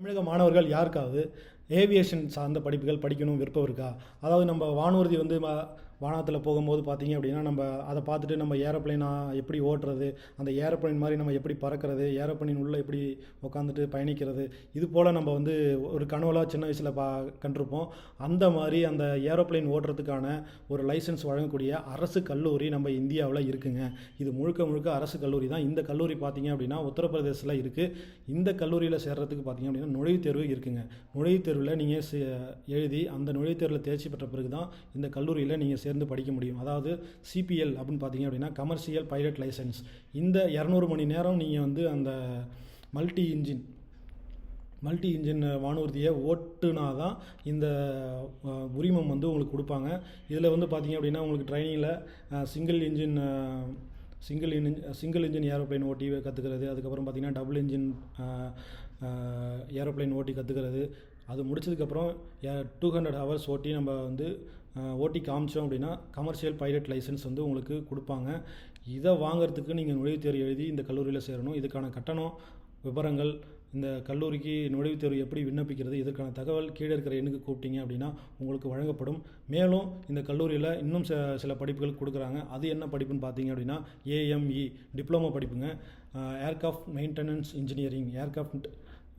தமிழக மாணவர்கள் யாருக்காவது ஏவியேஷன் சார்ந்த படிப்புகள் படிக்கணும் விருப்பம் இருக்கா? அதாவது நம்ம வானூர்தி வந்து ம- வானத்தில் போகும்போது பார்த்தீங்க அப்படின்னா நம்ம அதை பார்த்துட்டு நம்ம ஏரோப்ளைனாக எப்படி ஓட்டுறது அந்த ஏரோப்ளைன் மாதிரி நம்ம எப்படி பறக்கிறது ஏரோப்ளைன் உள்ளே எப்படி உட்காந்துட்டு பயணிக்கிறது இது போல் நம்ம வந்து ஒரு கனவுலாம் சின்ன வயசில் பா கண்டிருப்போம். அந்த மாதிரி அந்த ஏரோப்ளைன் ஓட்டுறதுக்கான ஒரு லைசன்ஸ் வழங்கக்கூடிய அரசு கல்லூரி நம்ம இந்தியாவில் இருக்குங்க. இது முழுக்க முழுக்க அரசு கல்லூரி தான். இந்த கல்லூரி பார்த்தீங்க அப்படின்னா உத்தரப்பிரதேசத்தில் இருக்குது இந்த கல்லூரியில் சேர்றதுக்கு பார்த்தீங்க அப்படின்னா நுழைவுத் தேர்வு இருக்குங்க. நுழைவுத் தேர்வில் நீங்கள் எழுதி அந்த நுழைவுத் தேர்வில் தேர்ச்சி பெற்ற பிறகு தான் இந்த கல்லூரியில் நீங்கள் சேர்ந்து படிக்க முடியும். அதாவது சிபிஎல் அப்படின்னு பார்த்தீங்க அப்படின்னா கமர்ஷியல் பைலட் லைசன்ஸ் இந்த இரநூறு மணி நேரம் நீங்கள் வந்து அந்த மல்டி இன்ஜின் மல்டி இன்ஜின் வானூர்தியை ஓட்டுனா தான் இந்த உரிமம் வந்து உங்களுக்கு கொடுப்பாங்க. இதில் வந்து பார்த்தீங்க அப்படின்னா உங்களுக்கு ட்ரைனிங்கில் single engine single engine single engine aeroplane ஓட்டி கற்றுக்கிறது அதுக்கப்புறம் பார்த்தீங்கன்னா டபுள் இன்ஜின் ஏரோப்ளைன் ஓட்டி கற்றுக்கிறது அது முடிச்சதுக்கப்புறம் டூ ஹண்ட்ரட் ஹவர்ஸ் ஓட்டி நம்ம வந்து ஓட்டி காமிச்சோம் அப்படின்னா கமர்ஷியல் பைலட் லைசன்ஸ் வந்து உங்களுக்கு கொடுப்பாங்க. இதை வாங்குறதுக்கு நீங்கள் நுழைவுத் தேர்வு எழுதி இந்த கல்லூரியில் சேரணும். இதுக்கான கட்டணம் விவரங்கள் இந்த கல்லூரிக்கு நுழைவுத் தேர்வு எப்படி விண்ணப்பிக்கிறது இதற்கான தகவல் கீழே இருக்கிற எண்ணுக்கு கூப்பிட்டீங்க அப்படின்னா உங்களுக்கு வழங்கப்படும். மேலும் இந்த கல்லூரியில் இன்னும் ச சில படிப்புகள் கொடுக்குறாங்க. அது என்ன படிப்புன்னு பார்த்தீங்க அப்படின்னா AME diploma படிப்புங்க. Aircraft maintenance engineering aircraft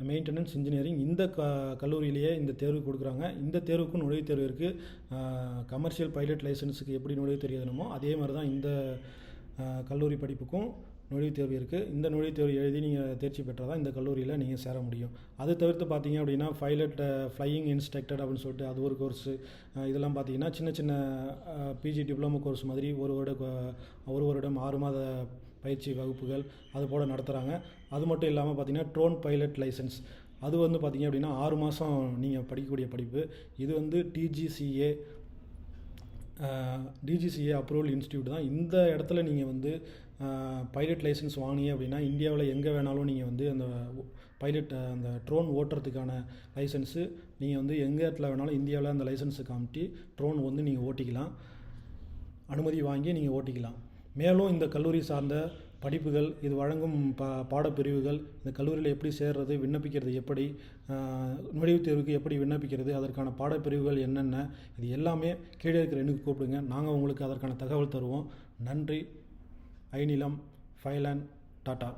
maintenance engineering இந்த க கல்லூரியிலேயே இந்த தேர்வு கொடுக்குறாங்க. இந்த தேர்வுக்கும் நுழைவுத் தேர்வு இருக்குது கமர்ஷியல் பைலட் லைசன்ஸுக்கு எப்படி நுழைவுத் தேர்வு எழுதணுமோ அதே மாதிரி தான் இந்த கல்லூரி படிப்புக்கும் நுழைவுத் தேர்வு இருக்குது இந்த நுழைவுத் தேர்வு எழுதி நீங்கள் தேர்ச்சி பெற்றால் தான் இந்த கல்லூரியில் நீங்கள் சேர முடியும். அது தவிர்த்து பார்த்தீங்க அப்படின்னா பைலட் ஃப்ளையிங் இன்ஸ்ட்ரக்டர் அப்படின்னு சொல்லிட்டு அது ஒரு கோர்ஸு இதெல்லாம் பார்த்தீங்கன்னா சின்ன சின்ன பிஜி டிப்ளமோ கோர்ஸ் மாதிரி ஒரு வருட ஒரு வருடம் ஆறு மாத பயிற்சி வகுப்புகள் அது போல் நடத்துகிறாங்க அது மட்டும் இல்லாமல் பார்த்தீங்கன்னா ட்ரோன் பைலட் லைசன்ஸ் அது வந்து பார்த்தீங்க அப்படின்னா ஆறு மாதம் நீங்கள் படிக்கக்கூடிய படிப்பு. இது வந்து டிஜிசிஏ டிஜிசிஏ அப்ரூவல் இன்ஸ்டியூட் தான். இந்த இடத்துல நீங்கள் வந்து பைலட் லைசன்ஸ் வாங்கினீங்க அப்படின்னா இந்தியாவில் எங்கே வேணாலும் நீங்கள் வந்து அந்த பைலட் அந்த ட்ரோன் ஓட்டுறதுக்கான லைசன்ஸு நீங்கள் வந்து எங்கே இடத்துல வேணாலும் இந்தியாவில் அந்த லைசன்ஸை காமிட்டி ட்ரோன் வந்து நீங்கள் ஓட்டிக்கலாம். அனுமதி வாங்கி நீங்கள் ஓட்டிக்கலாம். மேலும் இந்த கல்லூரி சார்ந்த படிப்புகள் இது வழங்கும் பா பாடப்பிரிவுகள் இந்த கல்லூரியில் எப்படி சேர்றது விண்ணப்பிக்கிறது எப்படி நுழைவுத் தேர்வுக்கு எப்படி விண்ணப்பிக்கிறது அதற்கான பாடப்பிரிவுகள் என்னென்ன இது எல்லாமே கீழே இருக்கிற எண்ணுக்கு கூப்பிடுங்க. நாங்கள் உங்களுக்கு அதற்கான தகவல் தருவோம். நன்றி. ஐநிலம் ஃபைலாண்ட் டாட்டா.